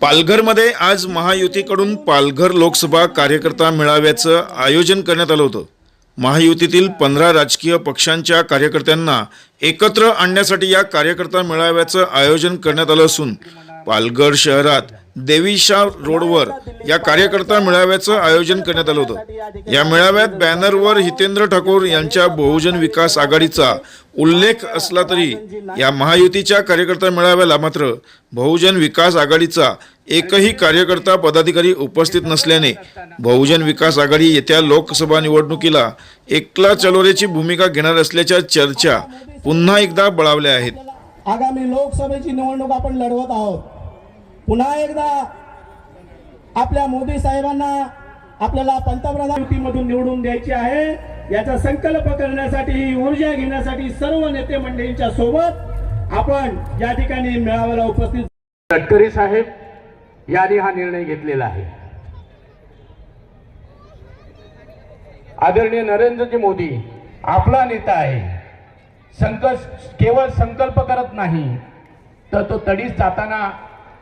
पालघरमध्ये आज महायुतीकडून पालघर लोकसभा कार्यकर्ता मेळाव्याचं आयोजन करण्यात आलं होतं. महायुतीतील पंधरा राजकीय पक्षांच्या कार्यकर्त्यांना एकत्र आणण्यासाठी या कार्यकर्ता मेळाव्याचं आयोजन करण्यात आलं असून पालघर शहरात देवीशा रोडवर या कार्यकर्ता मेळाव्याचं आयोजन करण्यात आलं होतं. या मेळाव्यात बॅनरवर हितेंद्र ठाकूर यांच्या बहुजन विकास आघाडीचा उल्लेख असला तरी या महायुतीच्या कार्यकर्ता मेळाव्याला मात्र बहुजन विकास आघाडीचा एकही कार्यकर्ता पदाधिकारी उपस्थित नसल्याने बहुजन विकास आघाडी येत्या लोकसभा निवडणुकीला एकला चलोरेची भूमिका घेणार असल्याच्या चर्चा पुन्हा एकदा बळावल्या आहेत. आगामी लोकसभेची निवडणूक आपण लढवत आहोत. पुन्हा एकदा आपल्या मोदी साहेबांना आपल्याला पंतप्रधान युतीमधून निवडून द्यायची आहे. याचा संकल्प करण्यासाठी ही ऊर्जा घेण्यासाठी सर्व नेते मंडळींच्या सोबत आपण या ठिकाणी मेळाव्याला उपस्थित गडकरी साहेब यांनी हा निर्णय घेतलेला आहे. आदरणीय नरेंद्रजी मोदी आपला नेता आहे. संकल्प केवळ संकल्प करत नाही तर तो तडीच जाताना